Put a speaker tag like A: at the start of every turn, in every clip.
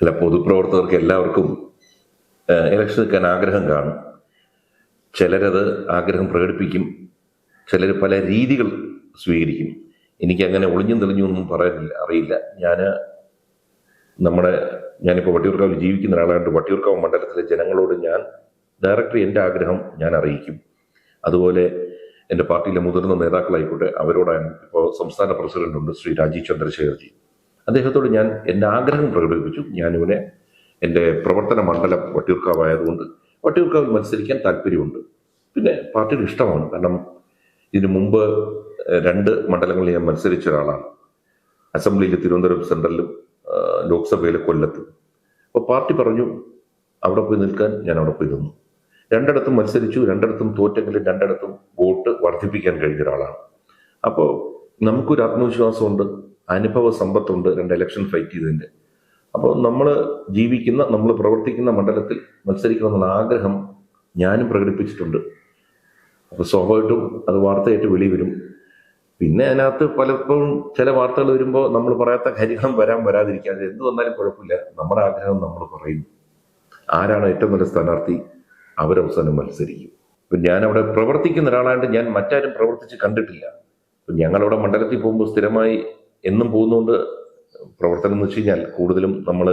A: അല്ല പൊതുപ്രവർത്തകർക്ക് എല്ലാവർക്കും ഇലക്ഷൻ നിൽക്കാൻ ആഗ്രഹം കാണും. ചിലരത് ആഗ്രഹം പ്രകടിപ്പിക്കും. ചിലർ പല രീതികൾ സ്വീകരിക്കും. എനിക്ക് അങ്ങനെ ഒളിഞ്ഞും തെളിഞ്ഞും ഒന്നും പറയാനില്ല അറിയില്ല. ഞാൻ നമ്മുടെ ഞാനിപ്പോൾ വട്ടിയൂർക്കാവിൽ ജീവിക്കുന്ന ഒരാളായിട്ട് വട്ടിയൂർക്കാവ് മണ്ഡലത്തിലെ ജനങ്ങളോട് ഞാൻ ഡയറക്ടറി എന്റെ ആഗ്രഹം ഞാൻ അറിയിക്കും. അതുപോലെ എന്റെ പാർട്ടിയിലെ മുതിർന്ന നേതാക്കളായിക്കോട്ടെ അവരോടാണ് ഇപ്പോൾ സംസ്ഥാന പ്രസിഡന്റ് ഉണ്ട് ശ്രീ രാജീവ് ചന്ദ്രശേഖർജി. അദ്ദേഹത്തോട് ഞാൻ എന്റെ ആഗ്രഹം പ്രകടിപ്പിച്ചു. ഞാനിവനെ എന്റെ പ്രവർത്തന മണ്ഡലം വട്ടിയൂർക്കാവായതുകൊണ്ട് വട്ടിയൂർക്കാവിൽ മത്സരിക്കാൻ താല്പര്യമുണ്ട്. പിന്നെ പാർട്ടിയുടെ ഇഷ്ടമാണ്. കാരണം ഇതിനു മുമ്പ് രണ്ട് മണ്ഡലങ്ങളിൽ ഞാൻ മത്സരിച്ച ഒരാളാണ്. അസംബ്ലിയിൽ തിരുവനന്തപുരം സെൻട്രലിലും ലോക്സഭയിലെ കൊല്ലത്തും. അപ്പോൾ പാർട്ടി പറഞ്ഞു അവിടെ പോയി നിൽക്കാൻ ഞാൻ അവിടെ പോയി നിന്നു. രണ്ടിടത്തും മത്സരിച്ചു രണ്ടിടത്തും തോറ്റെങ്കിലും രണ്ടിടത്തും വോട്ട് വർദ്ധിപ്പിക്കാൻ കഴിഞ്ഞ ഒരാളാണ്. അപ്പോൾ നമുക്കൊരു ആത്മവിശ്വാസമുണ്ട്. അനുഭവ സമ്പത്തുണ്ട് രണ്ട് ഇലക്ഷൻ ഫൈറ്റ് ചെയ്തതിന്റെ അപ്പോൾ നമ്മൾ ജീവിക്കുന്ന നമ്മൾ പ്രവർത്തിക്കുന്ന മണ്ഡലത്തിൽ മത്സരിക്കണമെന്നുള്ള ആഗ്രഹം ഞാനും പ്രകടിപ്പിച്ചിട്ടുണ്ട്. അപ്പോൾ സ്വാഭാവികമായിട്ടും അത് വാർത്തയായിട്ട് വെളി വരും. പിന്നെ അതിനകത്ത് പലപ്പോഴും ചില വാർത്തകൾ വരുമ്പോൾ നമ്മൾ പറയാത്ത കാര്യങ്ങളും വരാൻ വരാതിരിക്കാതെ എന്ത് വന്നാലും കുഴപ്പമില്ല. നമ്മുടെ ആഗ്രഹം നമ്മൾ പറയുന്നു. ആരാണ് ഏറ്റവും നല്ല സ്ഥാനാർത്ഥി? അവരവസാനം മത്സരിക്കും. ഇപ്പം ഞാൻ അവിടെ പ്രവർത്തിക്കുന്ന ഒരാളായിട്ട് ഞാൻ മറ്റാരും പ്രവർത്തിച്ച് കണ്ടിട്ടില്ല. ഞങ്ങളവിടെ മണ്ഡലത്തിൽ പോകുമ്പോൾ സ്ഥിരമായി എന്നും പോകുന്നതുകൊണ്ട് പ്രവർത്തനം എന്ന് വെച്ച് കഴിഞ്ഞാൽ കൂടുതലും നമ്മൾ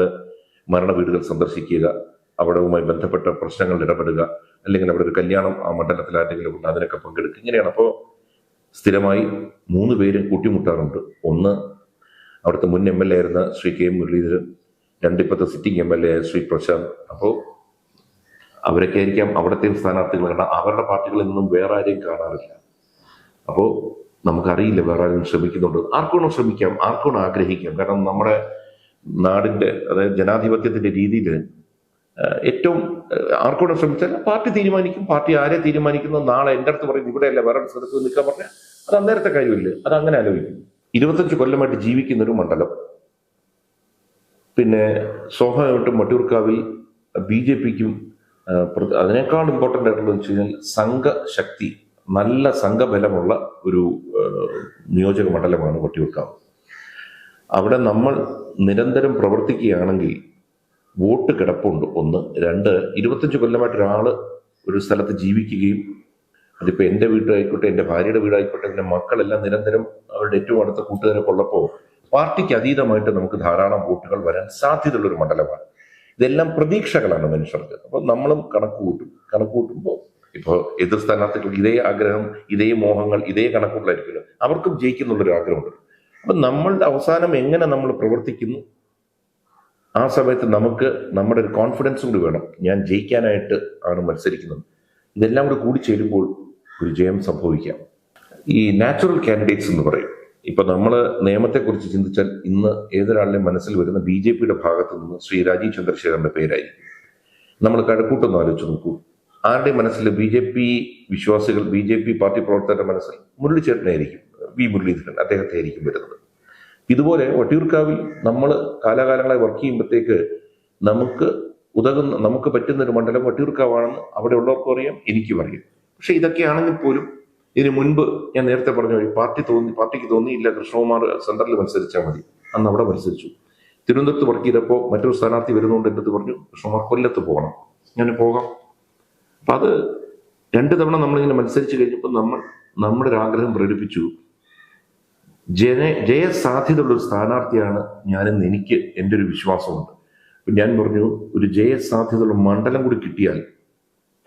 A: മരണ വീടുകൾ സന്ദർശിക്കുക അവിടവുമായി ബന്ധപ്പെട്ട പ്രശ്നങ്ങൾ ഇടപെടുക അല്ലെങ്കിൽ അവിടെ ഒരു കല്യാണം ആ മണ്ഡലത്തിൽ ആരെങ്കിലും ഉണ്ട് അതിനൊക്കെ പങ്കെടുക്കുക. ഇങ്ങനെയാണ് അപ്പോൾ സ്ഥിരമായി മൂന്ന് പേര് കൂട്ടിമുട്ടാറുണ്ട്. ഒന്ന് അവിടുത്തെ മുൻ എം എൽ എ ആയിരുന്ന Shri K Muraleedharan രണ്ടിപ്പത്തെ sitting M L A Shri Prashanth. അപ്പോൾ അവരൊക്കെ ആയിരിക്കാം അവിടത്തെയും സ്ഥാനാർത്ഥികൾ കാരണം അവരുടെ പാർട്ടികളിൽ നിന്നും വേറെ ആരെയും കാണാറില്ല. അപ്പോൾ നമുക്കറിയില്ല വേറെ ആരും ശ്രമിക്കുന്നുണ്ട്. ആർക്കോണോ ശ്രമിക്കാം ആർക്കോണോ ആഗ്രഹിക്കാം. കാരണം നമ്മുടെ നാടിന്റെ അതായത് ജനാധിപത്യത്തിന്റെ രീതിയിൽ ഏറ്റവും ആർക്കോടെ ശ്രമിച്ചാൽ പാർട്ടി തീരുമാനിക്കും. പാർട്ടി ആരെ തീരുമാനിക്കുന്നു നാളെ എന്റെ അടുത്ത് പറയും ഇവിടെയല്ല വേറെ സ്ഥലത്ത് നിൽക്കാൻ പറഞ്ഞാൽ അത് അന്നേരത്തെ കാര്യമില്ല. അത് അങ്ങനെ ആലോചിക്കും. ഇരുപത്തഞ്ച് കൊല്ലമായിട്ട് ജീവിക്കുന്ന ഒരു മണ്ഡലം. പിന്നെ സ്വാഭാവികമായിട്ടും മട്ടൂർക്കാവിൽ ബി ജെ പിക്കും അതിനേക്കാൾ ഇമ്പോർട്ടന്റ് ആയിട്ടുള്ള വെച്ച് കഴിഞ്ഞാൽ സംഘശക്തി. നല്ല സംഘബലമുള്ള ഒരു നിയോജക മണ്ഡലമാണ് വട്ടിയൂർക്കാവ് അവിടെ നമ്മൾ നിരന്തരം പ്രവർത്തിക്കുകയാണെങ്കിൽ വോട്ട് കിടപ്പുണ്ട്. ഒന്ന്. രണ്ട്. ഇരുപത്തഞ്ച് കൊല്ലമായിട്ട് ഒരാൾ ഒരു സ്ഥലത്ത് ജീവിക്കുകയും അതിപ്പോൾ എന്റെ വീട്ടിലായിക്കോട്ടെ എന്റെ ഭാര്യയുടെ വീടായിക്കോട്ടെ എന്റെ മക്കളെല്ലാം നിരന്തരം അവരുടെ ഏറ്റവും അടുത്ത കൂട്ടുകാരെ കൊള്ളപ്പോൾ പാർട്ടിക്ക് അതീതമായിട്ട് നമുക്ക് ധാരാളം വോട്ടുകൾ വരാൻ സാധ്യതയുള്ള ഒരു മണ്ഡലമാണ്. ഇതെല്ലാം പ്രതീക്ഷകളാണ് മനുഷ്യർക്ക്. അപ്പോൾ നമ്മളും കണക്ക് കൂട്ടും കണക്ക് കൂട്ടുമ്പോൾ ഇപ്പോൾ എതിർ സ്ഥാനാർത്ഥികൾക്ക് ഇതേ ആഗ്രഹം ഇതേ മോഹങ്ങൾ ഇതേ കണക്കുകളായിരിക്കുമല്ലോ. അവർക്കും ജയിക്കുന്നുള്ളൊരു ആഗ്രഹമുണ്ട്. അപ്പം നമ്മളുടെ അവസാനം എങ്ങനെ നമ്മൾ പ്രവർത്തിക്കുന്നു? ആ സമയത്ത് നമുക്ക് നമ്മുടെ ഒരു കോൺഫിഡൻസ് കൂടി വേണം. ഞാൻ ജയിക്കാനായിട്ട് ആണ് മത്സരിക്കുന്നത്. ഇതെല്ലാം കൂടി കൂടി ചേരുമ്പോൾ ഒരു ജയം സംഭവിക്കാം. ഈ നാച്ചുറൽ കാൻഡിഡേറ്റ്സ് എന്ന് പറയും. ഇപ്പൊ നമ്മൾ നിയമത്തെക്കുറിച്ച് ചിന്തിച്ചാൽ ഇന്ന് ഏതൊരാളുടെയും മനസ്സിൽ വരുന്ന ബി ജെ പിയുടെ ഭാഗത്തു നിന്ന് ശ്രീ രാജീവ് ചന്ദ്രശേഖരന്റെ പേരായിരിക്കും. നമ്മൾ കഴക്കൂട്ടൊന്ന് ആലോചിച്ച് നോക്കൂ. ആരുടെയും മനസ്സിൽ ബി ജെ പി വിശ്വാസികൾ ബി ജെ പി പാർട്ടി പ്രവർത്തകരുടെ മനസ്സിൽ മുരളിച്ചേട്ടനായിരിക്കും? വി മുരളീധരൻ അദ്ദേഹത്തെ ആയിരിക്കും വരുന്നത്. ഇതുപോലെ വട്ടിയൂർക്കാവിൽ നമ്മൾ കാലാകാലങ്ങളായി വർക്ക് ചെയ്യുമ്പോഴത്തേക്ക് നമുക്ക് ഉതകുന്ന നമുക്ക് പറ്റുന്ന ഒരു മണ്ഡലം വട്ടിയൂർക്കാവാണെന്ന് അവിടെ ഉള്ളവർക്കും അറിയാം എനിക്കും അറിയാം. പക്ഷെ ഇതൊക്കെയാണെങ്കിൽ പോലും ഇതിന് മുൻപ് ഞാൻ നേരത്തെ പറഞ്ഞ വഴി പാർട്ടി തോന്നി പാർട്ടിക്ക് തോന്നിയില്ല കൃഷ്ണകുമാർ സെന്ററിൽ മത്സരിച്ചാൽ മതി. അന്ന് അവിടെ മത്സരിച്ചു. തിരുവനന്തപുരത്ത് വർക്ക് ചെയ്തപ്പോൾ മറ്റൊരു സ്ഥാനാർത്ഥി വരുന്നുണ്ട് എന്നത് പറഞ്ഞു കൃഷ്ണകുമാർ കൊല്ലത്ത് പോകണം. ഞാൻ പോകാം. അപ്പൊ അത് രണ്ട് തവണ നമ്മളിങ്ങനെ മത്സരിച്ച് കഴിഞ്ഞപ്പോൾ നമ്മൾ നമ്മുടെ ഒരു ആഗ്രഹം പ്രകടിപ്പിച്ചു. ജന ജയസാധ്യതയുള്ള ഒരു സ്ഥാനാർത്ഥിയാണ് ഞാനെന്ന് എനിക്ക് എന്റെ ഒരു വിശ്വാസമുണ്ട് ഞാൻ പറഞ്ഞു ഒരു ജയസാധ്യതയുള്ള മണ്ഡലം കൂടി കിട്ടിയാൽ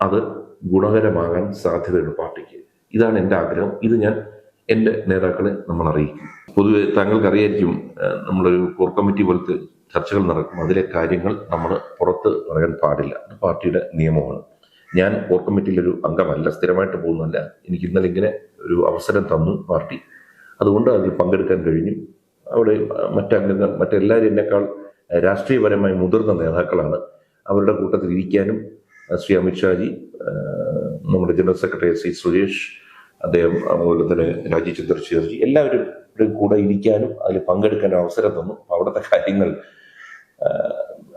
A: അത് ഗുണകരമാകാൻ സാധ്യതയുള്ള പാർട്ടിക്ക്. ഇതാണ് എന്റെ ആഗ്രഹം. ഇത് ഞാൻ എന്റെ നേതാക്കളെ നമ്മൾ അറിയിക്കും. പൊതുവെ താങ്കൾക്ക് അറിയായിരിക്കും ഏഹ്, നമ്മളൊരു കോർ കമ്മിറ്റി പോലത്തെ ചർച്ചകൾ നടക്കും. അതിലെ കാര്യങ്ങൾ നമ്മൾ പുറത്ത് പറയാൻ പാടില്ല. പാർട്ടിയുടെ നിയമമാണ്. ഞാൻ കോർ കമ്മിറ്റിയിലൊരു അംഗമല്ല സ്ഥിരമായിട്ട് പോകുന്നതല്ല. എനിക്ക് ഇന്നലെ ഇങ്ങനെ ഒരു അവസരം തന്നു പാർട്ടി. അതുകൊണ്ട് അതിൽ പങ്കെടുക്കാൻ കഴിഞ്ഞു. അവിടെ മറ്റംഗങ്ങൾ മറ്റെല്ലാവരും എന്നെക്കാൾ രാഷ്ട്രീയപരമായി മുതിർന്ന നേതാക്കളാണ്. അവരുടെ കൂട്ടത്തിൽ ഇരിക്കാനും ശ്രീ അമിത്ഷാജി നമ്മുടെ ജനറൽ സെക്രട്ടറി ശ്രീ സുരേഷ് അദ്ദേഹം അതുപോലെ തന്നെ രാജീവ് ചന്ദ്രശേഖർജി എല്ലാവരും കൂടെ ഇരിക്കാനും അതിൽ പങ്കെടുക്കാനും അവസരം തന്നു. അവിടുത്തെ കാര്യങ്ങൾ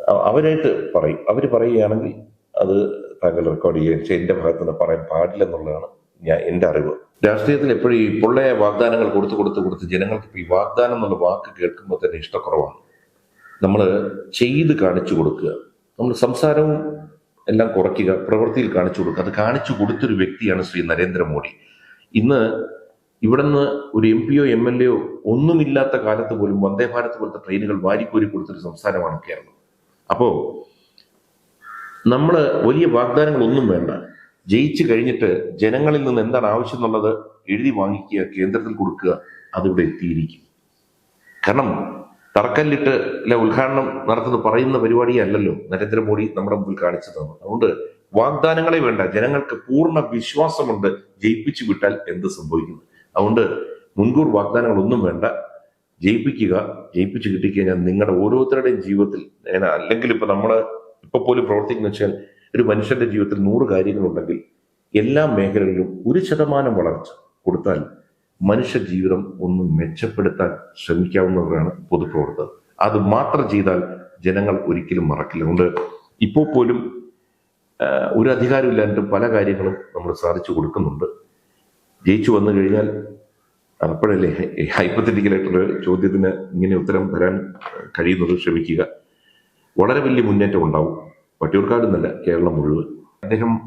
A: അവരായിട്ട് പറയും. അവർ പറയുകയാണെങ്കിൽ അത് താങ്കൾ റെക്കോർഡ് ചെയ്യുകയും ചെയ്യും. എന്റെ ഭാഗത്ത് നിന്ന് പറയാൻ പാടില്ലെന്നുള്ളതാണ് ഞാൻ എന്റെ അറിവ്. രാഷ്ട്രീയത്തിൽ എപ്പോഴും ഈ പൊള്ളയ വാഗ്ദാനങ്ങൾ കൊടുത്ത് കൊടുത്ത് കൊടുത്ത് ജനങ്ങൾക്ക് ഈ വാഗ്ദാനം എന്നുള്ള വാക്ക് കേൾക്കുമ്പോൾ തന്നെ ഇഷ്ടക്കുറവാണ്. നമ്മൾ ചെയ്ത് കാണിച്ചു കൊടുക്കുക. നമ്മൾ സംസാരവും എല്ലാം കുറയ്ക്കുക പ്രവൃത്തിയിൽ കാണിച്ചു കൊടുക്കുക. അത് കാണിച്ചു കൊടുത്തൊരു വ്യക്തിയാണ് ശ്രീ നരേന്ദ്രമോദി. ഇന്ന് ഇവിടുന്ന് ഒരു എം പിയോ എം എൽ എയോ ഒന്നുമില്ലാത്ത കാലത്ത് പോലും വന്ദേ ഭാരത് പോലത്തെ ട്രെയിനുകൾ വാരിക്കോരി കൊടുത്തൊരു സംസ്ഥാനമാണ് കേരളം. അപ്പോ നമ്മൾ വലിയ വാഗ്ദാനങ്ങളൊന്നും വേണ്ട. ജയിച്ചു കഴിഞ്ഞിട്ട് ജനങ്ങളിൽ നിന്ന് എന്താണ് ആവശ്യം എന്നുള്ളത് എഴുതി വാങ്ങിക്കുക കേന്ദ്രത്തിൽ കൊടുക്കുക അതിവിടെ എത്തിയിരിക്കും. കാരണം തറക്കല്ലിട്ട് അല്ലെ ഉദ്ഘാടനം നടത്തുന്ന പറയുന്ന പരിപാടിയല്ലല്ലോ നരേന്ദ്രമോദി നമ്മുടെ മുമ്പിൽ കാണിച്ചു തന്നു അതുകൊണ്ട് വാഗ്ദാനങ്ങളെ വേണ്ട. ജനങ്ങൾക്ക് പൂർണ വിശ്വാസമുണ്ട് ജയിപ്പിച്ചു വിട്ടാൽ എന്ത് സംഭവിക്കുന്നു. അതുകൊണ്ട് മുൻകൂർ വാഗ്ദാനങ്ങളൊന്നും വേണ്ട. ജയിപ്പിക്കുക ജയിപ്പിച്ചു കിട്ടിക്കഴിഞ്ഞാൽ നിങ്ങളുടെ ഓരോരുത്തരുടെയും ജീവിതത്തിൽ അല്ലെങ്കിൽ ഇപ്പൊ നമ്മൾ ഇപ്പൊ പോലും പ്രവർത്തിക്കുന്ന വെച്ചാൽ ഒരു മനുഷ്യന്റെ ജീവിതത്തിൽ നൂറ് കാര്യങ്ങളുണ്ടെങ്കിൽ എല്ലാ മേഖലകളിലും ഒരു ശതമാനം വളർച്ച കൊടുത്താൽ മനുഷ്യ ജീവിതം ഒന്ന് മെച്ചപ്പെടുത്താൻ ശ്രമിക്കാവുന്നവരാണ് പൊതുപ്രവർത്തകർ. അത് മാത്രം ചെയ്താൽ ജനങ്ങൾ ഒരിക്കലും മറക്കില്ല. അതുകൊണ്ട് ഇപ്പോൾ പോലും ഒരു അധികാരമില്ലാണ്ട് പല കാര്യങ്ങളും നമ്മൾ സാധിച്ചു കൊടുക്കുന്നുണ്ട്. ജയിച്ചു വന്നു കഴിഞ്ഞാൽ അപ്പോഴല്ലേ ഹൈപ്പത്തറ്റിക്കലായിട്ടുള്ള ചോദ്യത്തിന് ഇങ്ങനെ ഉത്തരം തരാൻ കഴിയുന്നത്? ശ്രമിക്കുക വളരെ വലിയ മുന്നേറ്റം ഉണ്ടാവും. വട്ടിയൂർക്കാട് എന്നല്ല കേരളം മുഴുവൻ. അദ്ദേഹം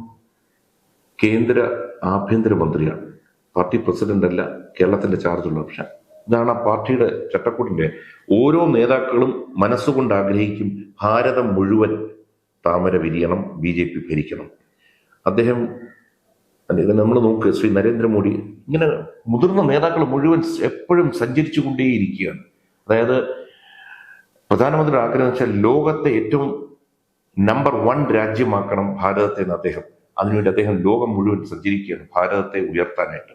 A: കേന്ദ്ര ആഭ്യന്തരമന്ത്രിയാണ് പാർട്ടി പ്രസിഡന്റ് അല്ല കേരളത്തിന്റെ ചാർജുള്ള പക്ഷേ ഇതാണ് ആ പാർട്ടിയുടെ ചട്ടക്കൂടിന്റെ ഓരോ നേതാക്കളും മനസ്സുകൊണ്ട് ആഗ്രഹിക്കും ഭാരതം മുഴുവൻ താമര വിരിയണം ബി ജെ പി ഭരിക്കണം. അദ്ദേഹം ഇത് നമ്മൾ നോക്ക് ശ്രീ നരേന്ദ്രമോദി ഇങ്ങനെ മുതിർന്ന നേതാക്കൾ മുഴുവൻ എപ്പോഴും സഞ്ചരിച്ചു കൊണ്ടേയിരിക്കുകയാണ്. അതായത് പ്രധാനമന്ത്രിയുടെ ആഗ്രഹം വെച്ചാൽ ലോകത്തെ ഏറ്റവും നമ്പർ വൺ രാജ്യമാക്കണം ഭാരതത്തെ എന്ന് അദ്ദേഹം. അതിനുവേണ്ടി അദ്ദേഹം ലോകം മുഴുവൻ സഞ്ചരിക്കുകയാണ് ഭാരതത്തെ ഉയർത്താനായിട്ട്.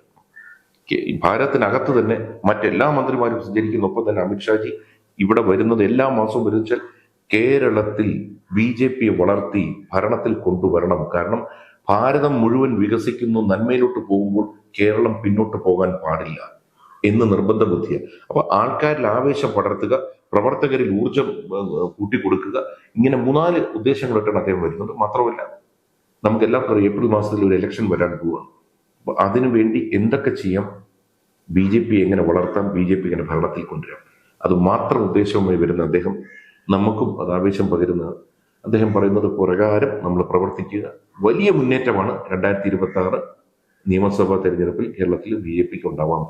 A: ഭാരതത്തിനകത്ത് തന്നെ മറ്റെല്ലാ മന്ത്രിമാരും സഞ്ചരിക്കുന്ന. ഒപ്പം തന്നെ അമിത്ഷാജി ഇവിടെ വരുന്നത് എല്ലാ മാസവും വരുന്ന വെച്ചാൽ കേരളത്തിൽ ബി ജെ പിയെ വളർത്തി ഭരണത്തിൽ കൊണ്ടുവരണം. കാരണം ഭാരതം മുഴുവൻ വികസിക്കുന്നു നന്മയിലോട്ട് പോകുമ്പോൾ കേരളം പിന്നോട്ട് പോകാൻ പാടില്ല എന്ന് നിർബന്ധ ബുദ്ധിയാണ് അപ്പൊ ആൾക്കാരിൽ ആവേശം പടർത്തുക പ്രവർത്തകരിൽ ഊർജം കൂട്ടിക്കൊടുക്കുക. ഇങ്ങനെ മൂന്നാൽ ഉദ്ദേശങ്ങളായിട്ടാണ് അദ്ദേഹം വരുന്നത്. മാത്രമല്ല നമുക്ക് എല്ലാവർക്കും അറിയാം ഏപ്രിൽ മാസത്തിൽ ഒരു ഇലക്ഷൻ വരാൻ പോവുകയാണ് അപ്പൊ അതിനുവേണ്ടി എന്തൊക്കെ ചെയ്യാം? ബി ജെ പി എങ്ങനെ വളർത്താം? ബി ജെ പി എങ്ങനെ ഭരണത്തിൽ കൊണ്ടുവരാം? അത് മാത്രം ഉദ്ദേശവുമായി വരുന്ന അദ്ദേഹം നമുക്കും അത് ആവേശം പകരുന്ന അദ്ദേഹം പറയുന്നത് പ്രകാരം നമ്മൾ പ്രവർത്തിക്കുക. വലിയ മുന്നേറ്റമാണ് രണ്ടായിരത്തി ഇരുപത്തി ആറ് നിയമസഭാ തെരഞ്ഞെടുപ്പിൽ കേരളത്തിൽ ബി ജെ പിക്ക് ഉണ്ടാവാൻ